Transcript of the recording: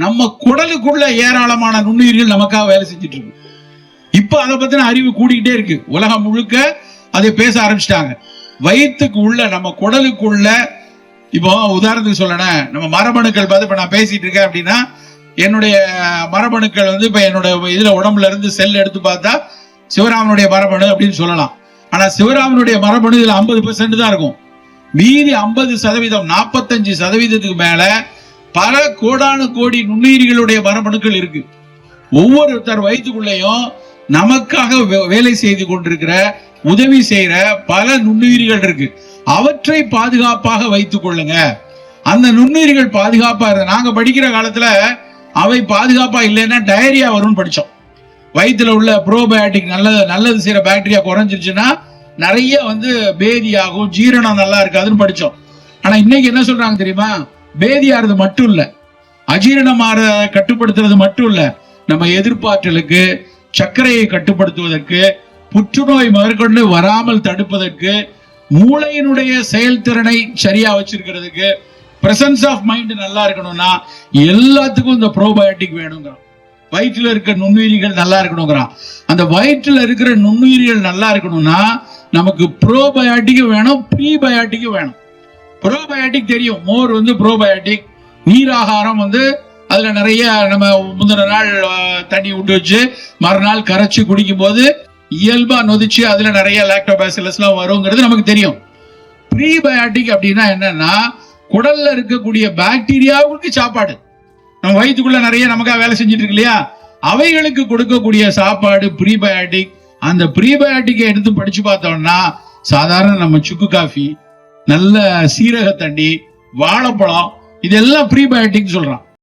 நம்ம குடலுக்குள்ள ஏராளமான நுண்ணுயிர்கள் நமக்காக வேலை செஞ்சுட்டு இருக்கு. இப்ப அதை பத்தின அறிவு கூடிக்கிட்டே இருக்கு. உலகம் முழுக்க அதை பேச ஆரம்பிச்சிட்டாங்க. வயிற்றுக்கு உள்ள நம்ம குடலுக்குள்ள இப்போ உதாரணத்துக்கு சொல்லணும். நம்ம மரபணுக்கள் பார்த்து இப்ப நான் பேசிட்டு இருக்கேன் அப்படின்னா என்னுடைய மரபணுக்கள் வந்து இப்ப என்னோட இதுல உடம்புல இருந்து செல் எடுத்து பார்த்தா சிவராமனுடைய மரபணு அப்படின்னு சொல்லலாம். ஆனா சிவராமனுடைய மரபணு இதுல ஐம்பது பெர்சென்ட் தான் இருக்கும். மீதி ஐம்பது சதவீதம் நாற்பத்தஞ்சு சதவீதத்துக்கு மேல பல கோடானு கோடி நுண்ணுயிரிகளுடைய மரபணுக்கள் இருக்கு. ஒவ்வொருத்தர் வயிற்றுக்குள்ளேயும் நமக்காக வே- வேலை செய்து கொண்டிருக்கிற உதவி செய்யற பல நுண்ணுயிர்கள் இருக்கு. அவற்றை பாதுகாப்பாக வைத்துக் கொள்ளுங்க. அந்த நுண்ணுயிர்கள் பாதுகாப்பா இருந்த நாங்க படிக்கிற காலத்துல அவை பாதுகாப்பா இல்லைன்னா டயரியா வரும்னு படிச்சோம். வயிற்றுல உள்ள ப்ரோபயோட்டிக் நல்லது நல்லது செய்யற பாக்டீரியா குறைஞ்சிருச்சுன்னா நிறைய வந்து பேதியாகும் ஜீரணம் நல்லா இருக்காதுன்னு படிச்சோம். ஆனா இன்னைக்கு என்ன சொல்றாங்க தெரியுமா? பேதியாறது மட்டும் இல்லை அஜீரணமாற கட்டுப்படுத்துறது மட்டும் இல்லை நம்ம எதிர்பார்த்தலுக்கு சர்க்கரையை கட்டுப்படுத்துவதற்கு புற்றுநோய் முதற்கொண்டு வராமல் தடுப்பதற்கு மூளையினுடைய செயல்திறனை சரியா வச்சிருக்கிறதுக்கு பிரசன்ஸ் ஆஃப் மைண்ட் நல்லா இருக்கணும்னா எல்லாத்துக்கும் இந்த ப்ரோபயோட்டிக் வேணுங்கிறோம் வயிற்றுல இருக்க நுண்ணுயிரிகள் நல்லா இருக்கணுங்கிறான். அந்த வயிற்றுல இருக்கிற நுண்ணுயிரிகள் நல்லா இருக்கணும்னா நமக்கு ப்ரோபயோட்டிக்கும் வேணும் ப்ரீபயோட்டிக்கும் வேணும். ப்ரோபயோட்டிக் தெரியும். மோர் வந்து ப்ரோபயோட்டிக் நீராகாரம் வந்து அதுல நிறைய நம்ம முந்தின நாள் தண்ணி விட்டு வச்சு மறுநாள் கரைச்சு குடிக்கும் போது இயல்பா நொதிச்சு அதுல நிறைய லாக்டோபாசிலஸ் எல்லாம் வருங்கிறது நமக்கு தெரியும். ப்ரீபயாட்டிக் அப்படின்னா என்னன்னா குடல்ல இருக்கக்கூடிய பாக்டீரியாவுக்கு சாப்பாடு. நம்ம வயிற்றுக்குள்ள நிறைய நமக்காக வேலை செஞ்சுட்டு இருக்கு இல்லையா? அவைகளுக்கு கொடுக்கக்கூடிய சாப்பாடு ப்ரீபயாட்டிக் அந்த ப்ரீபயாட்டிக்கை எடுத்து படிச்சு பார்த்தோம்னா சாதாரண நம்ம சுக்கு காஃபி நல்ல சீரக தண்ணி வாழைப்பழம் இதெல்லாம் ப்ரீபயோட்டிக் சொல்றான்.